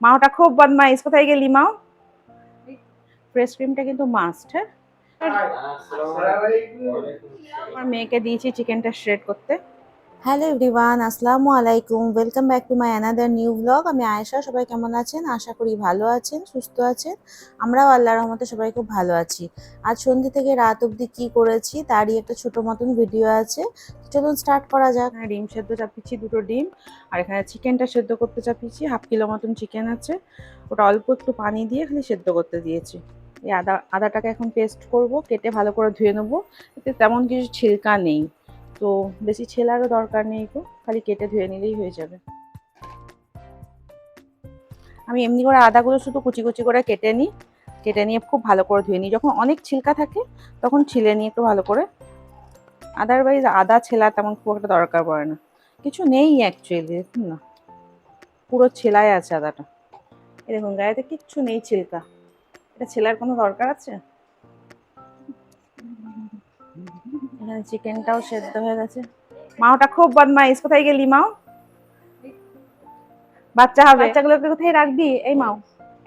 মাওটা খুব বদমাইশ। কোথায় গেলি মাও? ফ্রেশ ক্রিমটা কিন্তু মাস্ট হ্যাঁ? আমার মেয়েকে দিয়েছি চিকেনটা শ্রেড করতে। হ্যালো এভরিওয়ান আসসালামু আলাইকুম। Welcome back to my another new blog আমি আয়েশা, সবাই কেমন আছেন? আশা করি ভালো আছেন, সুস্থ আছেন। আমরাও আল্লাহর রহমতে সবাই খুব ভালো আছি। আজ সন্ধ্যে থেকে রাত অবধি কি করেছি, তারই একটা ছোট মতন ভিডিও আছে। চলুন স্টার্ট করা যাক। এখানে ডিম সেদ্ধ চাপিয়েছি, দুটো ডিম। আর এখানে চিকেনটা সেদ্ধ করতে চাপিয়েছি, হাফ কিলো মতন চিকেন আছে। ওটা অল্প একটু পানি দিয়ে খালি সেদ্ধ করতে দিয়েছি। এই আদা, আদাটাকে এখন পেস্ট করব, কেটে ভালো করে ধুয়ে নেব। এতে তেমন কিছু ছিলকা নেই। তো বেশি ছেলারও দরকার নেই তো খালি কেটে ধুয়ে নিলেই হয়ে যাবে। আমি এমনি করে আদাগুলো শুধু কুচি কুচি করে কেটে নিই, কেটে নিয়ে খুব ভালো করে ধুয়ে নিই। যখন অনেক ছিলকা থাকে, তখন ছিলে নিয়ে একটু ভালো করে। আদারওয়াইজ আদা, ছেলা তেমন খুব একটা দরকার পড়ে না। কিছু নেই অ্যাকচুয়ালি দেখুন না। পুরো ছেলাই আছে আদাটা। এরকম গায়েতে কিচ্ছু নেই ছিলকা। এটা ছেলার কোনো দরকার আছে? এখানে চিকেনটাও সেদ্ধ হয়ে গেছে। মাওটা খুব বদমাইশ। কোথায় গেলি মাও? বাচ্চা হবে বাচ্চাগুলোকে কোথায় রাখবি? এই মাও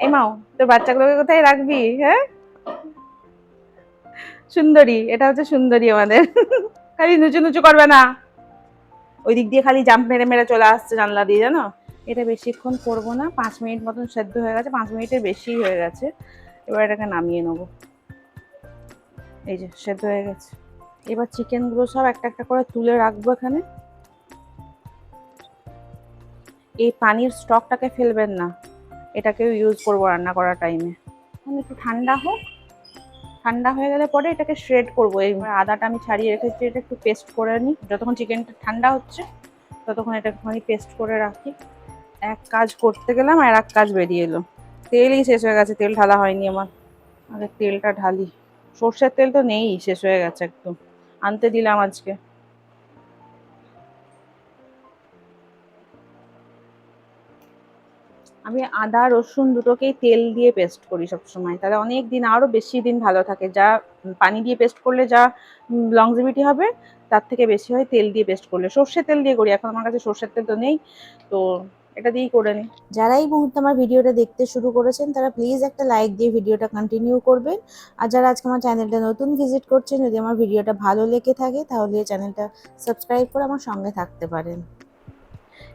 এই মাও, তোর বাচ্চাগুলোকে কোথায় রাখবি? হ্যাঁ? সুন্দরী, এটা হচ্ছে সুন্দরী আমাদের। খালি নুচু নুচু করবে না। ওই দিক দিয়ে খালি জাম্প মেরে মেরে চলে আসছে জানলা দিয়ে, জানো? এটা বেশিক্ষণ করব না। পাঁচ মিনিট মতন সেদ্ধ হয়ে গেছে। পাঁচ মিনিটের বেশি হয়ে গেছে। এবার এটাকে নামিয়ে নেব। এই যে, সেদ্ধ হয়ে গেছে। এবার চিকেনগুলো সব একটা একটা করে তুলে রাখব এখানে। এই পানির স্টকটাকে ফেলবেন না, এটাকেও ইউজ করব রান্না করার টাইমে এখন একটু ঠান্ডা হোক, ঠান্ডা হয়ে গেলে পরে এটাকে শ্রেড করব। এই আদাটা আমি ছাড়িয়ে রেখেছি, এটা একটু পেস্ট করে নিই। যতক্ষণ চিকেনটা ঠান্ডা হচ্ছে, ততক্ষণ এটা একটুখানি পেস্ট করে রাখি। এক কাজ করতে গেলাম আর এক কাজ বেরিয়ে এলো। তেলই শেষ হয়ে গেছে, তেল ঢালা হয়নি আমার। আগে তেলটা ঢালি। সর্ষের তেল তো নেই, শেষ হয়ে গেছে একদম। আনতে দিলাম আজকে। আমি আদা, রসুন দুটোকেই তেল দিয়ে পেস্ট করি সব সময় তাহলে অনেক দিন আরও বেশি দিন ভালো থাকে। যা পানি দিয়ে পেস্ট করলে যা লংজিভিটি হবে, তার থেকে বেশি হয় তেল দিয়ে পেস্ট করলে। সর্ষের তেল দিয়ে করি। এখন আমার কাছে সর্ষের তেল তো নেই, তো এটা দিয়েই করে নিই যারা এই মুহূর্তে আমার ভিডিওটা দেখতে শুরু করেছেন তারা প্লিজ একটা লাইক দিয়ে ভিডিওটা কন্টিনিউ করবেন। আর যারা আজকে আমার চ্যানেলটা নতুন ভিজিট করছেন যদি আমার ভিডিওটা ভালো লেগে থাকে তাহলে চ্যানেলটা সাবস্ক্রাইব করে আমার সঙ্গে থাকতে পারেন।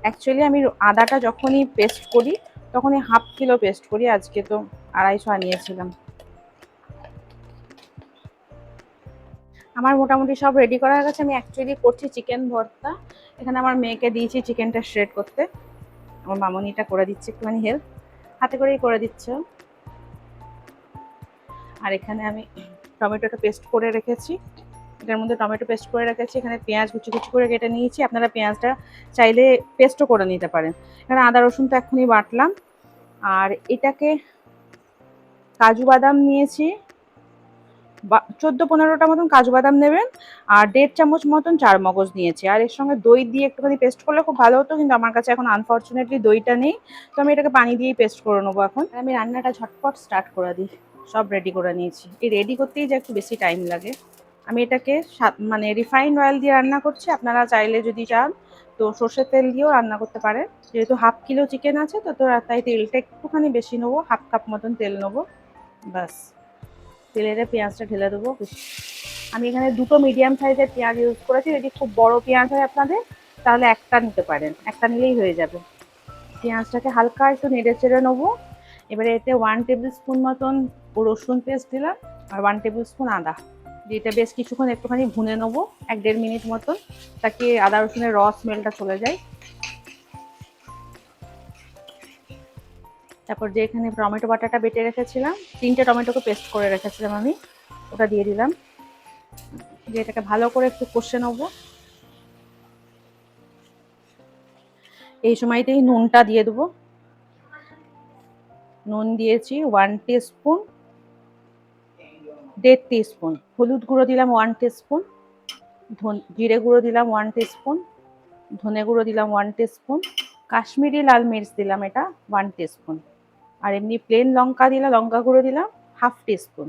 অ্যাকচুয়ালি আমি আদাটা যখনই পেস্ট করি তখনই হাফ কিলো পেস্ট করি আজকে তো আড়াইশো আনিয়েছিলাম। আমার মোটামুটি সব রেডি করা গেছে। আমি অ্যাকচুয়ালি করছি চিকেন ভর্তা। এখানে আমার মেয়েকে দিয়েছি চিকেনটা শ্রেড করতে। আমার মামনিটা করে দিচ্ছে একটুখানি হেল্প হাতে করেই করে দিচ্ছে। আর এখানে আমি টমেটোটা পেস্ট করে রেখেছি। এটার মধ্যে টমেটো পেস্ট করে রেখেছি। এখানে পেঁয়াজ কুচি কুচি করে কেটে নিয়েছি। আপনারা পেঁয়াজটা চাইলে পেস্টও করে নিতে পারেন। এখানে আদা, রসুন তো এক্ষুনি বাটলাম। আর এটাকে কাজু বাদাম নিয়েছি। চোদ্দ পনেরোটা মতন কাজু বাদাম নেবেন আর দেড় চামচ মতন চার মগজ নিয়েছি। আর এর সঙ্গে দই দিয়ে একটুখানি পেস্ট করলে খুব ভালো হতো, কিন্তু আমার কাছে এখন আনফর্চুনেটলি দইটা নেই। তো আমি এটাকে পানি দিয়েই পেস্ট করে নেব এখন। আমি রান্নাটা ঝটপট স্টার্ট করে দিই। সব রেডি করে নিয়েছি। এই রেডি করতেই যে একটু বেশি টাইম লাগে। আমি এটাকে মানে রিফাইন্ড অয়েল দিয়ে রান্না করছি। আপনারা চাইলে যদি চান তো সর্ষের তেল দিয়েও রান্না করতে পারেন। যেহেতু হাফ কিলো চিকেন আছে, তো তো তাই তেলটা একটুখানি বেশি নেব হাফ কাপ মতন তেল নেব। ব্যাস। তেলের পেঁয়াজটা ঢেলে দেবো। আমি এখানে দুটো মিডিয়াম সাইজের পেঁয়াজ ইউজ করেছি। যদি খুব বড় পেঁয়াজ হয় আপনাদের, তাহলে একটা নিতে পারেন। একটা নিলেই হয়ে যাবে। পেঁয়াজটাকে হালকা একটু নেড়ে চেড়ে নেব। এবারে এতে ওয়ান টেবিল স্পুন মতন রসুন পেস্ট দিলাম আর ওয়ান টেবিল স্পুন আদা। এটা বেশ কিছুক্ষণ একটুখানি ভুনে নেব। এক দেড় মিনিট মতন। তাকে আদা রসুনের রস স্মেলটা চলে যায়। তারপর যে এখানে টমেটো বাটাটা বেটে রেখেছিলাম, তিনটে টমেটোকে পেস্ট করে রেখেছিলাম আমি, ওটা দিয়ে দিলাম। দিয়ে এটাকে ভালো করে একটু কষে নেব। এই সময়তেই নুনটা দিয়ে দেবো। নুন দিয়েছি ওয়ান স্পুন দেড় স্পুন হলুদ গুঁড়ো দিলাম ওয়ান স্পুন জিরে গুঁড়ো দিলাম ওয়ান স্পুন ধনে গুঁড়ো দিলাম ওয়ান স্পুন কাশ্মীরি লাল মির্চ দিলাম এটা ওয়ান স্পুন আর এমনি প্লেন লঙ্কা দিলাম, লঙ্কা গুঁড়ো দিলাম হাফ স্পুন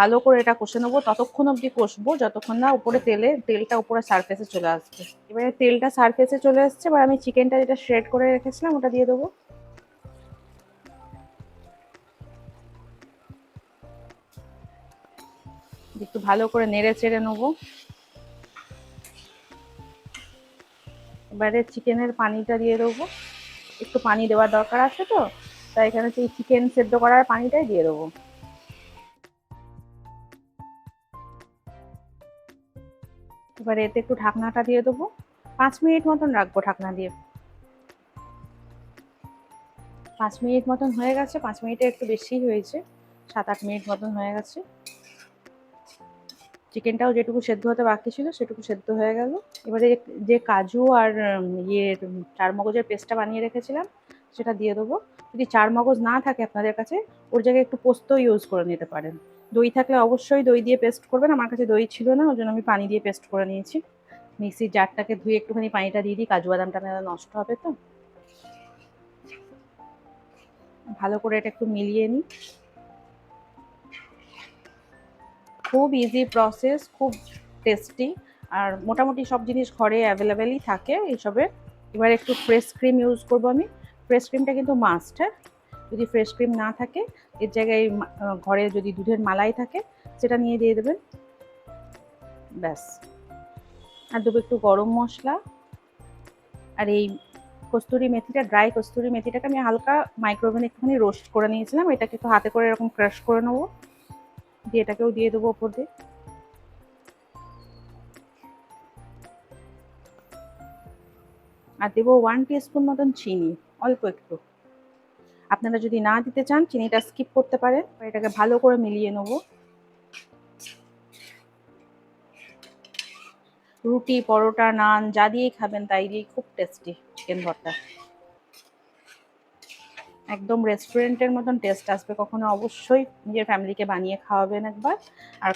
ভালো করে এটা কষে নেব, ততক্ষণ অবধি কষবো, যতক্ষণ না উপরে তেলে, তেলটা উপরে সারফেসে চলে আসবে। এবারে তেলটা সারফেসে চলে আসছে এবার আমি চিকেনটা যেটা শ্রেড করে রেখেছিলাম, ওটা দিয়ে দেবো। একটু ভালো করে নেড়ে চেড়ে নেব। এবারে চিকেনের পানিটা দিয়ে দেবো। একটু পানি দেওয়ার দরকার আছে তো, তাই এখানে সেই চিকেন সেদ্ধ করার পানিটাই দিয়ে দেবো। এবারে এতে একটু ঢাকনাটা দিয়ে দেবো। পাঁচ মিনিট মতন রাখব ঢাকনা দিয়ে। পাঁচ মিনিট মতন হয়ে গেছে, পাঁচ মিনিটে একটু বেশি হয়েছে, সাত আট মিনিট মতন হয়ে গেছে। চিকেনটাও যেটুকু সেদ্ধ হতে বাকি ছিল, সেটুকু সেদ্ধ হয়ে গেল। এবারে যে কাজু আর ইয়ে চার মগজের পেস্টটা বানিয়ে রেখেছিলাম, সেটা দিয়ে দেবো। যদি চার মগজ না থাকে আপনাদের কাছে, ওর জায়গায় একটু পোস্ত ইউজ করে নিতে পারেন। দই থাকলে অবশ্যই দই দিয়ে পেস্ট করবেন। আমার কাছে দই ছিল না, ওই জন্য আমি পানি দিয়ে পেস্ট করে নিয়েছি। মিক্সির জারটাকে ধুয়ে একটুখানি পানিটা দিয়ে দিই, কাজু বাদামটা নষ্ট হবে তো। ভালো করে এটা একটু মিলিয়ে নিই। খুব ইজি প্রসেস খুব টেস্টি আর মোটামুটি সব জিনিস ঘরে অ্যাভেলেবেলই থাকে এইসবের এবার একটু ফ্রেশ ক্রিম ইউজ করব আমি। ফ্রেশ ক্রিমটা কিন্তু মাস্ট হ্যাঁ? যদি ফ্রেশ ক্রিম না থাকে, এর জায়গায় ঘরে যদি দুধের মালাই থাকে, সেটা নিয়ে দিয়ে দেবেন। ব্যাস। আর দেবো একটু গরম মশলা। আর এই কস্তুরি মেথিটা ড্রাই কস্তুরি মেথিটাকে আমি হালকা মাইক্রোওভেনে একটুখানি রোস্ট করে নিয়েছিলাম। এটাকে একটু হাতে করে এরকম ক্রাশ করে নেব। দিয়ে এটাকেও দিয়ে দেবো ওপর দিয়ে। আর দেবো ওয়ান স্পুন মতন চিনি, অল্প একটু। আপনারা যদি না দিতে চান, চিনিটা স্কিপ করতে পারেন এটাকে ভালো করে মিলিয়ে নেব। রুটি, পরোটা, নান, যা দিয়েই খাবেন তাই দিয়েই খুব টেস্টি চিকেন ভর্তা। একদম রেস্টুরেন্টের মতন টেস্ট আসবে। কখনো অবশ্যই নিজের ফ্যামিলিকে বানিয়ে খাওয়াবেন একবার। আর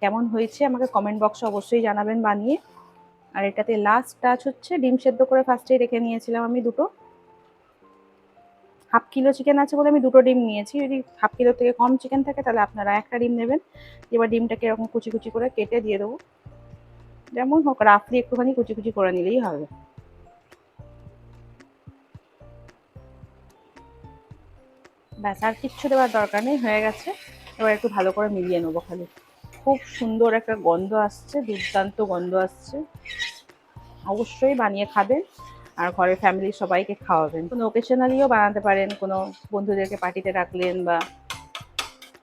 কেমন হয়েছে আমাকে কমেন্ট বক্সে অবশ্যই জানাবেন বানিয়ে। আর এটাতে লাস্ট টাচ হচ্ছে, ডিম সেদ্ধ করে ফার্স্টেই রেখে নিয়েছিলাম আমি দুটো। হাফ কিলো চিকেন আছে বলে আমি দুটো ডিম নিয়েছি। যদি হাফ কিলো থেকে কম চিকেন থাকে, তাহলে আপনারা একটা ডিম নেবেন। এবার ডিমটাকে এরকম কুচি কুচি করে কেটে দিয়ে দেবো। যেমন হোক রাফলি একটুখানি কুচি কুচি করে নিলেই হবে। ব্যাস, আর কিচ্ছু দেওয়ার দরকার নেই, হয়ে গেছে। এবার একটু ভালো করে মিলিয়ে নেব খালি। খুব সুন্দর একটা গন্ধ আসছে, দুর্দান্ত গন্ধ আসছে। অবশ্যই বানিয়ে খাবেন, আর ঘরের ফ্যামিলির সবাইকে খাওয়াবেন। কোনো ওকেশনালিও বানাতে পারেন, কোনো বন্ধুদেরকে পার্টিতে রাখলেন বা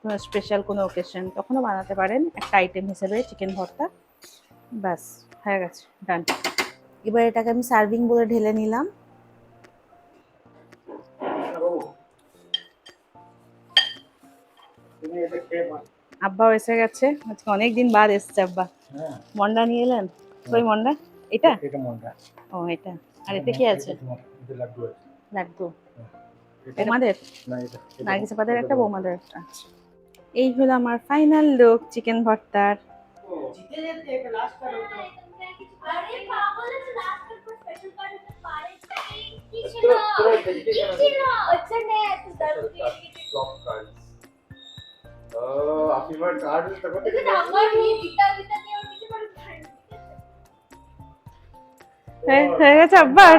কোনো স্পেশাল কোনো ওকেশন তখনও বানাতে পারেন। একটা আইটেম হিসেবে চিকেন ভর্তা। ব্যাস, হয়ে গেছে ডান এবার এটাকে আমি সার্ভিং বলে ঢেলে নিলাম। আব্বাও এসে গেছে। আজকে অনেক দিন বাদ এসছে আব্বা। হ্যাঁ। মন্ডা নিয়ে এলেন ওই মন্ডা? এটা? ও এটা। আর এতে কি আছে? লাড্ডু এটা- নার্গিস আপাদের একটা বৌমা। বৌমাদের একটা। আচ্ছা এই হলো আমার ফাইনাল লুক চিকেন ভর্তার। আরে কার্ড তখন দিতা দিতা নিয়ে কিছু করে হয়ে হয়ে গেছে আব্বার।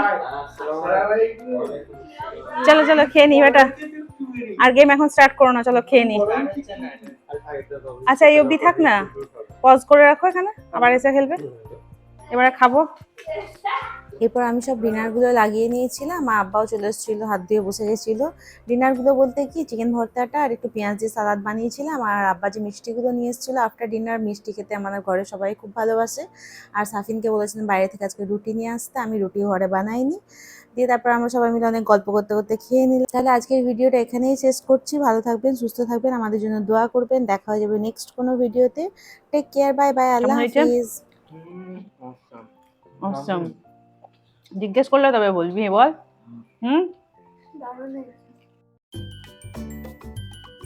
চলো চলো খেয়ে নি বেটা। আর গেম এখন স্টার্ট করো না চলো খেয়ে নি। আচ্ছা, এই অবধি থাক না। পজ করে রাখো এখানে আবার এসে খেলবে। এবারে খাব। এরপর আমি সব ডিনারগুলো লাগিয়ে নিয়েছিলাম মা আব্বাও চলে এসেছিল হাত দিয়ে বসে গেছিল। ডিনারগুলো বলতে কি চিকেন ভর্তাটা আর একটু পেঁয়াজ দিয়ে সালাদ বানিয়েছিলাম আর আব্বা যে মিষ্টিগুলো নিয়ে এসেছিল আফটার ডিনার মিষ্টি খেতে আমাদের ঘরে সবাই খুব ভালোবাসে। আর সাফিনকে বলেছিলাম বাইরে থেকে আজকে রুটি নিয়ে আসতে আমি রুটি ঘরে বানাইনি। দিয়ে তারপর আমরা সবাই মিলে অনেক গল্প করতে করতে খেয়ে নিলাম। তাহলে আজকের ভিডিওটা এখানেই শেষ করছি। ভালো থাকবেন সুস্থ থাকবেন আমাদের জন্য দোয়া করবেন। দেখা হয়ে যাবে নেক্সট কোনো ভিডিওতে। টেক কেয়ার বাই বাই আল্লাহ? হাফিজ। Awesome. জিজ্ঞেস করলে তবে বলবি বল হুম? দারুণ